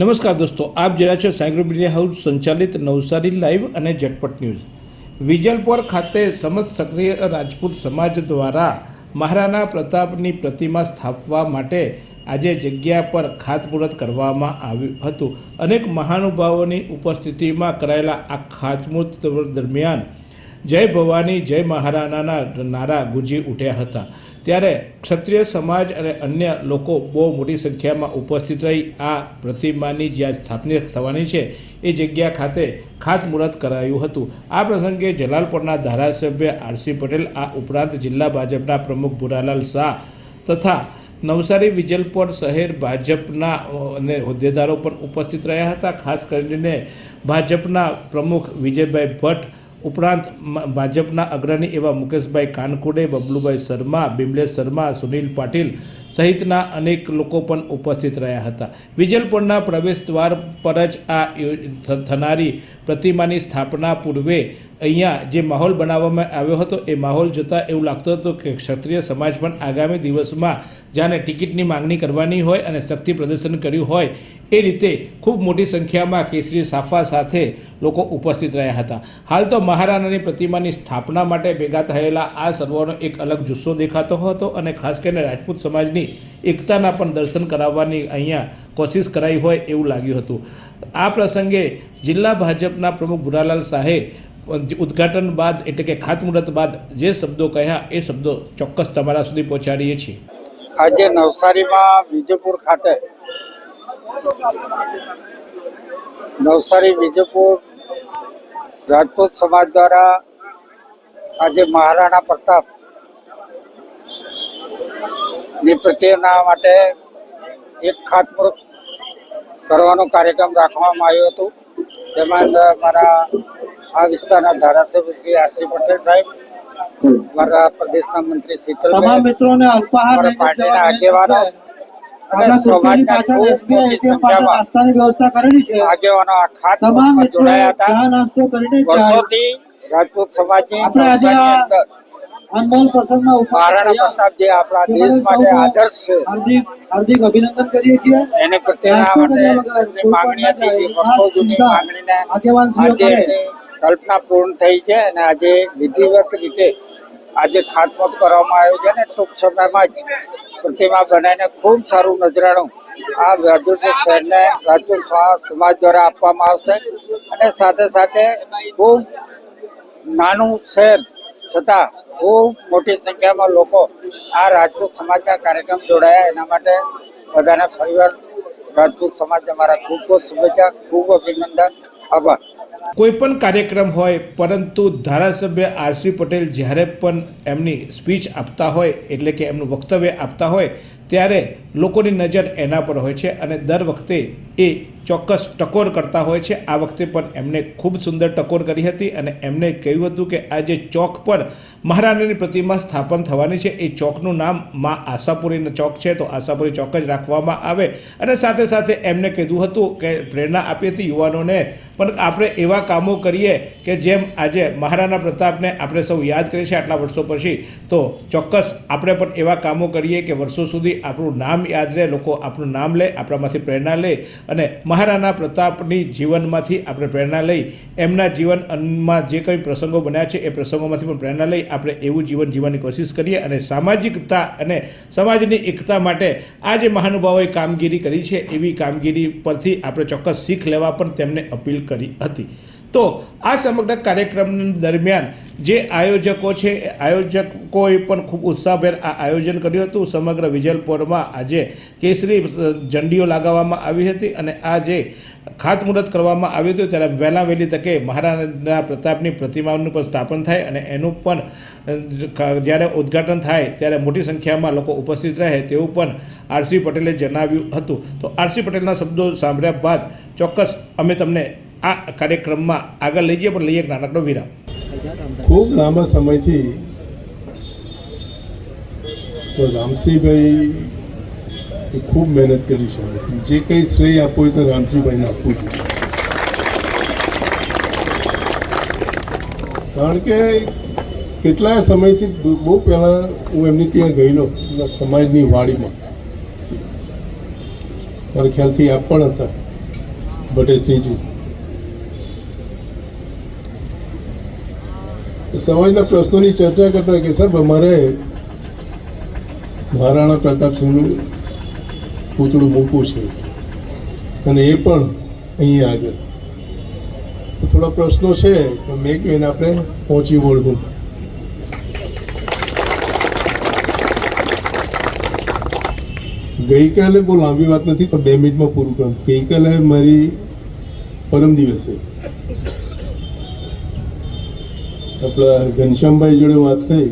નમસ્કાર દોસ્તો, આપ જરા છો સાયગ્રો મીડિયા હાઉસ સંચાલિત નવસારી લાઈવ અને ઝટપટ ન્યૂઝ. વિજલપોર ખાતે સમસ્ત સક્રિય રાજપૂત સમાજ દ્વારા મહારાણા પ્રતાપની પ્રતિમા સ્થાપવા માટે આજે જગ્યા પર ખાતમુહૂર્ત કરવામાં આવ્યું હતું. અનેક મહાનુભાવોની ઉપસ્થિતિમાં કરાયેલા આ ખાતમુહૂર્ત દરમિયાન જય ભવાની, જય મહારાણાના નારા ગુંજી ઉઠ્યા હતા. ત્યારે ક્ષત્રિય સમાજ અને અન્ય લોકો બહુ મોટી સંખ્યામાં ઉપસ્થિત રહી આ પ્રતિમાની જ્યાં સ્થાપના થવાની છે, એ જગ્યા ખાતે ખાતમુહૂર્ત કરાયું હતું. આ પ્રસંગે જલાલપુરના ધારાસભ્ય આરસી પટેલ, આ ઉપરાંત જિલ્લા ભાજપના પ્રમુખ ભુરાલાલ શાહ તથા નવસારી વિજલપોર શહેર ભાજપના અને હોદ્દેદારો પણ ઉપસ્થિત રહ્યા હતા. ખાસ કરીને ભાજપના પ્રમુખ વિજયભાઈ ભટ્ટ ઉપરાંત ભાજપના અગ્રણી એવા મુકેશભાઈ કાનકુડે, બબલુભાઈ શર્મા, બિમલેશ શર્મા, સુનિલ પાટીલ સહિતના અનેક લોકો પણ ઉપસ્થિત રહ્યા હતા. વિજલપુરના પ્રવેશ દ્વાર પર જ આ થનારી પ્રતિમાની સ્થાપના પૂર્વે અહીંયા જે માહોલ બનાવવામાં આવ્યો હતો, એ માહોલ જોતાં એવું લાગતું હતું કે ક્ષત્રિય સમાજ પણ આગામી દિવસમાં જાણે ટિકિટની માંગણી કરવાની હોય અને શક્તિ પ્રદર્શન કર્યું હોય, એ રીતે ખૂબ મોટી સંખ્યામાં કેસરી સાફા સાથે લોકો ઉપસ્થિત રહ્યા હતા. હાલ તો મહારાણાની પ્રતિમાની સ્થાપના માટે ભેગા થયેલા આ સર્વોનો એક અલગ જુસ્સો દેખાતો હતો અને ખાસ કરીને રાજપૂત સમાજની એકતાના પણ દર્શન કરાવવાની અહીંયા કોશિશ કરાઈ હોય એવું લાગ્યું હતું. આ પ્રસંગે જિલ્લા ભાજપના પ્રમુખ ભુરાલાલ શાહે ઉદ્ઘાટન બાદ એટલે કે ખાતમુહૂર્ત બાદ જે શબ્દો કહ્યા એ શબ્દો ચોક્કસ તમારા સુધી પહોંચાડીએ છીએ. આજે નવસારીમાં વિજયપુર ખાતે નવસારી વિજયપુર રાજપૂત સમાજ દ્વારા આજે મહારાણા પ્રતાપની પ્રત્યેના માટે એક ખાતમુહૂર્ત કરવાનો કાર્યક્રમ રાખવામાં આવ્યો હતો. તેમાં મારા આ વિસ્તારના ધારાસભ્ય શ્રી આરસી પટેલ સાહેબ મારા પ્રદેશના મંત્રી શીતલ તમામ મિત્રોને અલ્પાહાર આગેવાનો આપણા સમાજના ખૂબ મોટી સંખ્યામાં વ્યવસ્થા કરેલી છે. આગેવાનો આ ખાત તમામ જોડાયા હતા. ચા નાસ્તો કરીને જાય. વર્ષોથી રાજપૂત સમાજની આપણે આજે નવસારીની આ અંદર અનમોલ પ્રસંગમાં મહારાણા પ્રતાપ જે આપણા દેશ માટે આદર્શ છે. હાર્દિક હાર્દિક અભિનંદન કરીએ છીએ. એને પ્રત્યેના માટે કર્યા વગર એમની માંગણી હતી જે કોઈ પણ વર્ષો જૂની માંગણીને આજે કલ્પના પૂર્ણ થઈ છે અને આજે વિધિવત રીતે આજે ખાતમુહૂર્ત કરવામાં આવ્યું છે અને ટૂંક સમયમાં જ પ્રતિમા બનાવીને ખૂબ સારું નજરાણું આ રાજપૂત શહેરને રાજપૂત સમાજ દ્વારા આપવામાં આવશે. અને સાથે સાથે ખૂબ નાનું શહેર છતાં ખૂબ મોટી સંખ્યામાં લોકો આ રાજપૂત સમાજના કાર્યક્રમ જોડાયા. એના માટે બધાને ફરીવાર રાજપૂત સમાજ અમારા ખૂબ ખૂબ શુભેચ્છા, ખૂબ અભિનંદન, આભાર. કોઈ પણ કાર્યક્રમ હોય, પરંતુ ધારાસભ્ય આરસી પટેલ જ્યારે પણ એમની સ્પીચ આપતા હોય, એટલે કે એમનું વક્તવ્ય આપતા હોય ત્યારે લોકોની નજર એના પર હોય છે અને દર વખતે એ ચોક્કસ ટકોર કરતા હોય છે. આ વખતે પણ એમણે ખૂબ સુંદર ટકોર કરી હતી અને એમણે કહ્યું હતું કે આ જે ચોક પર મહારાણાની પ્રતિમા સ્થાપન થવાની છે, એ ચોકનું નામ મા આશાપુરીનો ચોક છે. તો આશાપુરી ચોક જ રાખવામાં આવે અને સાથે સાથે એમને કીધું હતું કે પ્રેરણા આપી હતી યુવાનોને. પણ આપણે એવા કામો કરીએ કે જેમ આજે મહારાણા પ્રતાપને આપણે સૌ યાદ કરીએ છીએ આટલા વર્ષો પછી, તો ચોક્કસ આપણે પણ એવા કામો કરીએ કે વર્ષો સુધી આપણું નામ યાદ રહે, લોકો આપણું નામ લે, આપણામાંથી પ્રેરણા લે અને મહારાણા પ્રતાપની જીવનમાંથી આપણે પ્રેરણા લઈ, એમના જીવનમાં જે કંઈ પ્રસંગો બન્યા છે, એ પ્રસંગોમાંથી પણ પ્રેરણા લઈ આપણે એવું જીવન જીવવાની કોશિશ કરીએ અને સામાજિકતા અને સમાજની એકતા માટે આ જે મહાનુભાવોએ કામગીરી કરી છે, એવી કામગીરી પરથી આપણે ચોક્કસ શીખ લેવા પણ તેમને અપીલ કરી હતી. તો આ સમગ્ર કાર્યક્રમ દરમિયાન જે આયોજકો છે, એ આયોજકોએ પણ ખૂબ ઉત્સાહભેર આ આયોજન કર્યું હતું. સમગ્ર વિજલપોરમાં આજે કેસરી ઝંડીઓ લગાવવામાં આવી હતી અને આ જે ખાતમુહૂર્ત કરવામાં આવ્યું હતું ત્યારે વહેલા વહેલી તકે મહારાણા પ્રતાપની પ્રતિમાનું પણ સ્થાપન થાય અને એનું પણ જ્યારે ઉદ્ઘાટન થાય ત્યારે મોટી સંખ્યામાં લોકો ઉપસ્થિત રહે તેવું પણ આરસી પટેલે જણાવ્યું હતું. તો આરસી પટેલના શબ્દો સાંભળ્યા બાદ ચોક્કસ અમે તમને આ કાર્યક્રમમાં આગળ લઈ જઈએ પણ લઈએ એક નાનકડો વિરામ. ખૂબ લાંબા સમયથી તો રામસિંહભાઈ એ ખૂબ મહેનત કરી છે. જે કંઈ શ્રેય આપવું હોય તો રામસિંહભાઈને આપવું જોઈએ. કારણ કે કેટલાય સમયથી બહુ પહેલાં હું એમની ત્યાં ગયેલો સમાજની વાડીમાં. મારા ખ્યાલથી આપ પણ હતા ભટેસિંહજી સમાજના પ્રશ્નોની ચર્ચા કરતા કે, સાહેબ, અમારે મહારાણા પ્રતાપસિંહનું પૂતળું મૂકવું છે અને એ પણ અહીંયા આગળ થોડા પ્રશ્નો છે મેં કહીને આપણે પહોંચી વળવું ગઈકાલે બહુ લાંબી વાત નથી, પણ બે મિનિટમાં પૂરું કરું. ગઈકાલે મારી પરમ દિવસે આપણા ઘનશ્યામભાઈ જોડે વાત થઈ.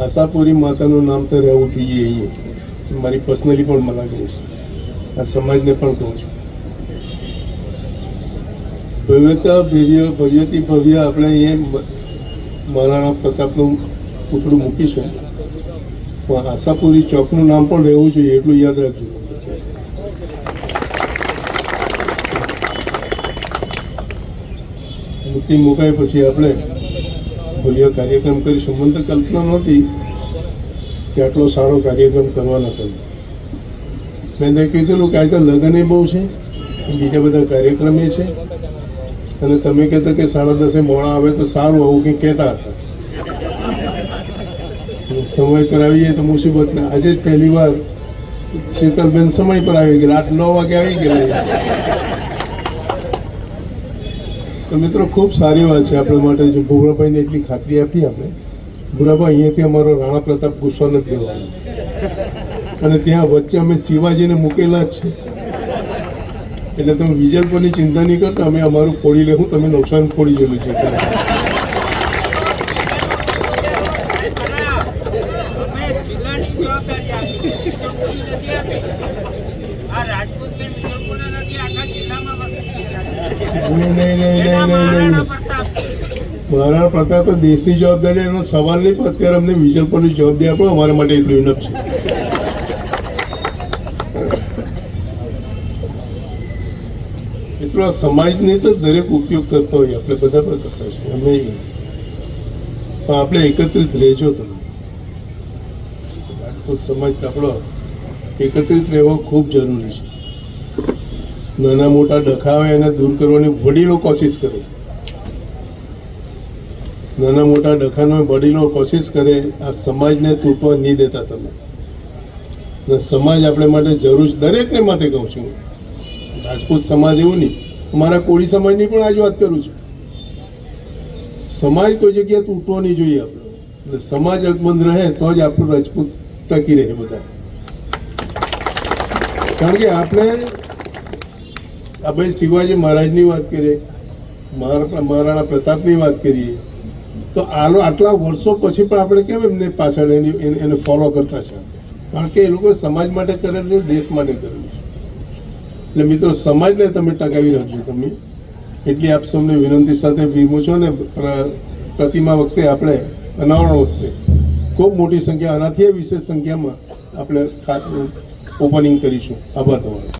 આશાપુરી માતાનું નામ તો રહેવું જોઈએ અહીંયા. મારી પર્સનલી પણ મને લાગે છે. આ સમાજને પણ કહું છું. ભવ્યતા, ભવ્ય ભવ્યથી ભવ્ય આપણે અહીંયા મહારાણા પ્રતાપનું પૂતળું મૂકીશું. પણ આશાપુરી ચોકનું નામ પણ રહેવું જોઈએ, એટલું યાદ રાખજો. મૂર્તિ મુકાય પછી આપણે ભવ્ય કાર્યક્રમ કરીશું. મને તો કલ્પના નહોતી કે આટલો સારો કાર્યક્રમ કરવાના તમે. મેં તો કીધેલું કે આજે તો લગ્ન બહુ છે બીજા બધા કાર્યક્રમ એ છે. અને તમે કહેતા કે સાડા દસે મોડા આવે તો સારું આવું કંઈ કહેતા હતા. સમય પર આવી જાય તો મુસીબત ને આજે જ પહેલી વાર શીતલબેન સમય પર આવી ગયેલા. આઠ, નવ વાગે આવી ગયેલા તો મિત્રો, ખૂબ સારી વાત છે આપણા માટે જો ભૂરાભાઈને એટલી ખાતરી આપી આપણે. ભૂરાભાઈ અહીંયાથી અમારો રાણા પ્રતાપ ગુસ્સો નથી દેવાનો અને ત્યાં વચ્ચે અમે શિવાજીને મૂકેલા જ છે. એટલે તમે વિજય પરની ચિંતા નહીં કરતા, અમે અમારું ફોડી લેવું, તમે નુકસાન ફોડી જેલું છે અમે જિલ્લાની જવાબદારી આપી પૂરી નથી આપી આ રાજપૂત કે મિત્રપુરના નથી આખા જિલ્લામાં વસતી નહીં નહીં નહીં નહીં નહીં નહીં નહીં. મહારાણા પ્રતાપ તો દેશની જવાબદારી એનો સવાલ નહીં પણ અત્યારે અમને વિજય પરની જવાબદારી આપો અમારા માટે એટલું ઇનફ છે. મિત્રો આ સમાજને તો દરેક ઉપયોગ કરતા હોય આપણે બધા પણ કરતા છીએ અમે પણ આપણે એકત્રિત રહેજો તમે. રાજકોટ સમાજ આપણો એકત્રિત રહેવો ખૂબ જરૂરી છે. નાના મોટા ડખાવે એને દૂર કરવાની વડીલો કોશિશ કરે. નાના મોટા ડખાનો વડીલો કોશિશ કરે, આ સમાજને તૂટવા નહીં દેતા તમે. અને સમાજ આપણે માટે જરૂર દરેકને માટે કહું છું. રાજપૂત સમાજ એવું નહીં, મારા કોળી સમાજની પણ આજ વાત કરું છું. સમાજ કોઈ જગ્યાએ તૂટવો નહીં જોઈએ આપણો. એટલે સમાજ અકબંધ રહે તો જ આપણું રાજપૂત ટકી રહે બધા કારણ કે આપણે આપણે શિવાજી મહારાજની વાત કરીએ, મહારા મહારાણા પ્રતાપની વાત કરીએ, તો આલો આટલા વર્ષો પછી પણ આપણે કેમ એમને પાછળ એની એને ફોલો કરતા છે? કારણ કે એ લોકો સમાજ માટે કરેલું છે, દેશ માટે કરેલું છે. એટલે મિત્રો, સમાજને તમે ટકાવી રાખજો તમે. એટલી આપ સૌને વિનંતી સાથે વિરમું છો ને, પ્ર- પ્રતિમા વખતે આપણે અનાવરણ વખતે ખૂબ મોટી સંખ્યા, આનાથી વિશેષ સંખ્યામાં આપણે ઓપનિંગ કરીશું. આભાર તમારો.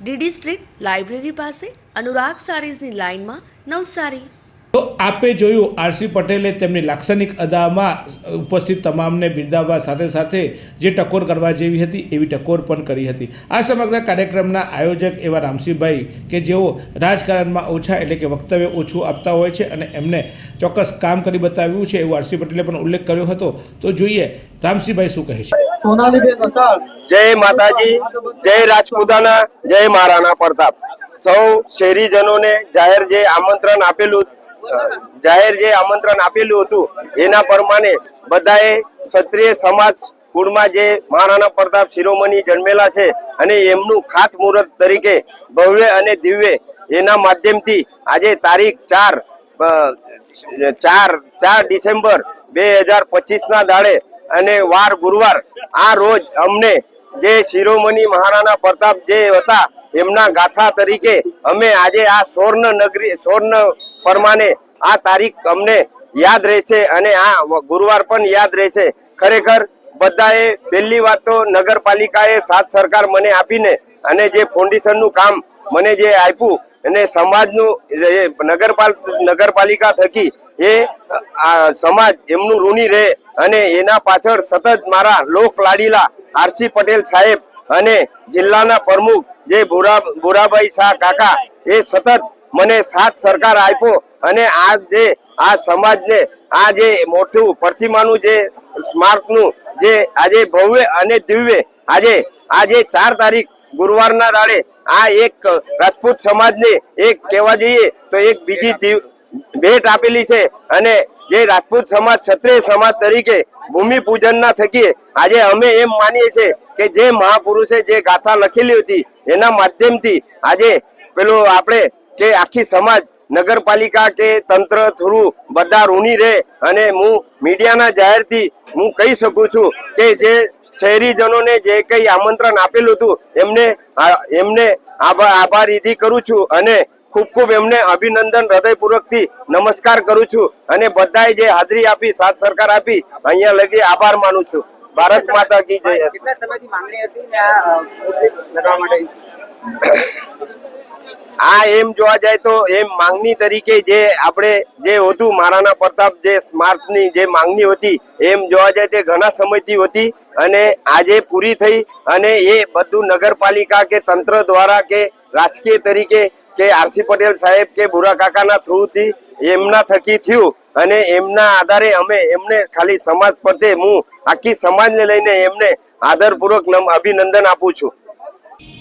DD street library પાસે અનુરાગ સારીઝની લાઇનમાં નવસારી. તો આપે જોયું, આરસી પટેલે તેમની લાક્ષણિક અદામાં ઉપસ્થિત તમામને બિરદાવવા સાથે સાથે જે ટકોર કરવા જેવી હતી, એવી ટકોર પણ કરી હતી. આ સમગ્ર કાર્યક્રમના આયોજક એવા રામસિંહભાઈ કે જેઓ રાજકારણમાં ઓછા એટલે કે વક્તવ્ય ઓછું આપતા હોય છે અને એમને ચોક્કસ કામ કરી બતાવ્યું છે, એવું આરસી પટેલે પણ ઉલ્લેખ કર્યો હતો. તો જોઈએ, રામસિંહભાઈ શું કહે છે? સોનાલીબેન અસાડ જય માતાજી, જય રાજપૂતાના, જય મહારાણા પ્રતાપ. સૌ શહેરીજનોને જાહેર જે આમંત્રણ આપેલું, જાહેર જે આમંત્રણ આપેલું હતું, એના પ્રમાણે બધાએ ક્ષત્રિય સમાજ કુળમાં જે મહારાણા પ્રતાપ શિરોમણી જન્મેલા છે અને એમનું ખાતમુહૂર્ત તરીકે ભવ્ય અને દિવ્ય એના માધ્યમથી આજે તારીખ ચાર ચાર ચાર ડિસેમ્બર બે હજાર પચીસના દાડે અને વાર ગુરુવાર આ રોજ અમને જે શિરોમણી મહારાણા પ્રતાપ જે હતા, એમના ગાથા તરીકે અમે આજે આ સ્વર્ણ નગરી, સ્વર્ણ પ્રમાણે આ તારીખ અમને યાદ રહેશે અને આ ગુરુવાર પણ યાદ રહેશે. ખરેખર બધાએ પહેલી વાત તો નગરપાલિકાએ સાત સરકાર મને આપીને અને જે ફાઉન્ડેશનનું કામ મને જે આપ્યું અને સમાજનું નગરપાલ, નગરપાલિકા થકી એ, આ સમાજ એમનું ઋણી રહે અને એના પાછળ સતત મારા લોક લાડીલા આરસી પટેલ સાહેબ અને જિલ્લાના પ્રમુખ જે ભૂરા, ભૂરાભાઈ શાહ કાકા એ સતત મને સાથ સરકાર આપ્યો અને આ જે, આ સમાજને, આ જે મોટું પ્રતિમાનું જે સ્મારકનું જે આજે ભવ્ય અને દિવ્ય આજે આજે ચાર તારીખ ગુરુવારના દાડે આ એક રાજપૂત સમાજને એક કહેવા જઈએ તો એક બીજી ભેટ આપેલી છે અને જે રાજપૂત સમાજ, ક્ષત્રિય સમાજ તરીકે ભૂમિ પૂજનના થકી આજે અમે એમ માનીએ છીએ કે જે મહાપુરુષે જે ગાથા લખેલી હતી એના માધ્યમથી આજે પેલું આપણે કે આખી સમાજ, નગરપાલિકા કે તંત્ર થ્રુ બધા ઋણી રહે અને હું મીડિયાના જાહેરથી હું કહી શકું છું કે જે શહેરીજનોને જે કંઈ આમંત્રણ આપેલું હતું એમને એમને આભા આભાર વિધિ કરું છું અને ખૂબ ખૂબ એમને અભિનંદન હૃદયપૂર્વકથી નમસ્કાર કરું છું અને બધાએ જે હાજરી આપી સાથ સરકાર આપી અહીંયા લગી આભાર માનું છું. ભારત માતા કી જય. આ એમ જોવા જાય તો એમ માંગણી તરીકે જે આપણે જે હતું મહારાણા પ્રતાપ જે સ્મારકની જે માંગણી હતી એમ જોવા જાય તે ઘણા સમયથી હતી અને આજે પૂરી થઈ અને એ બધું નગરપાલિકા કે તંત્ર દ્વારા કે રાજકીય તરીકે કે આરસી પટેલ સાહેબ કે બુરા કાકાના થ્રુથી એમના થકી થયું અને એમના આધારે અમે એમને ખાલી સમાજ પ્રત્યે હું આખી સમાજને લઈને એમને આદરપૂર્વક અભિનંદન આપું છું.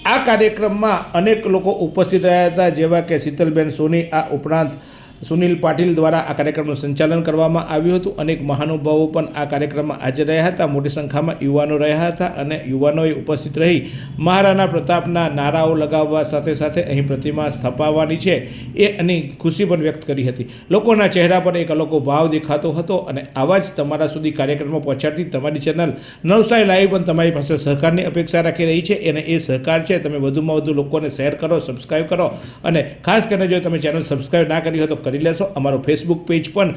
આ કાર્યક્રમમાં અનેક લોકો ઉપસ્થિત રહ્યા હતા, જેવા કે શીતલબેન સોની, આ ઉપરાંત સુનિલ પાટીલ દ્વારા આ કાર્યક્રમનું સંચાલન કરવામાં આવ્યું હતું. અનેક મહાનુભાવો પણ આ કાર્યક્રમમાં હાજર રહ્યા હતા. મોટી સંખ્યામાં યુવાનો રહ્યા હતા અને યુવાનોએ ઉપસ્થિત રહી મહારાણા પ્રતાપના નારાઓ લગાવવા સાથે સાથે અહીં પ્રતિમા સ્થપાવવાની છે એ એની ખુશી પણ વ્યક્ત કરી હતી. લોકોના ચહેરા પર એક અલગો ભાવ દેખાતો હતો અને આવા જ તમારા સુધી કાર્યક્રમો પહોંચાડતી તમારી ચેનલ નવસારી લાઈવ પણ તમારી પાસે સહકારની અપેક્ષા રાખી રહી છે. અને એ સહકાર છે. તમે વધુમાં વધુ લોકોને શેર કરો સબસ્ક્રાઈબ કરો અને ખાસ કરીને જો તમે ચેનલ સબસ્ક્રાઈબ ના કરી હોય તો કરી લેશો. અમારો ફેસબુક પેજ પણ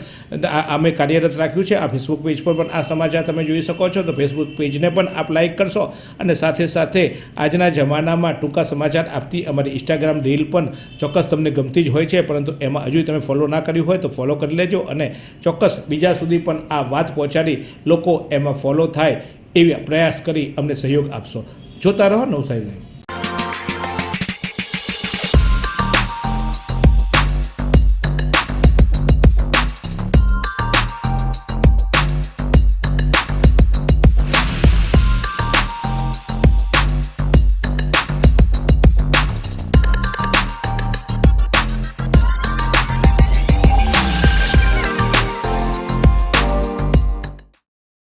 અમે કાર્યરત રાખ્યું છે. આ ફેસબુક પેજ પર પણ આ સમાચાર તમે જોઈ શકો છો. તો ફેસબુક પેજને પણ આપ લાઇક કરશો. અને સાથે સાથે આજના જમાનામાં ટૂંકા સમાચાર આપતી અમારી ઇન્સ્ટાગ્રામ રીલ પણ ચોક્કસ તમને ગમતી જ હોય છે. પરંતુ એમાં હજુ તમે ફોલો ના કર્યું હોય તો ફોલો કરી લેજો અને ચોક્કસ બીજા સુધી પણ આ વાત પહોંચાડી લોકો એમાં ફોલો થાય એવી પ્રયાસ કરી અમને સહયોગ આપશો. જોતા રહો નવસારી લાઈવ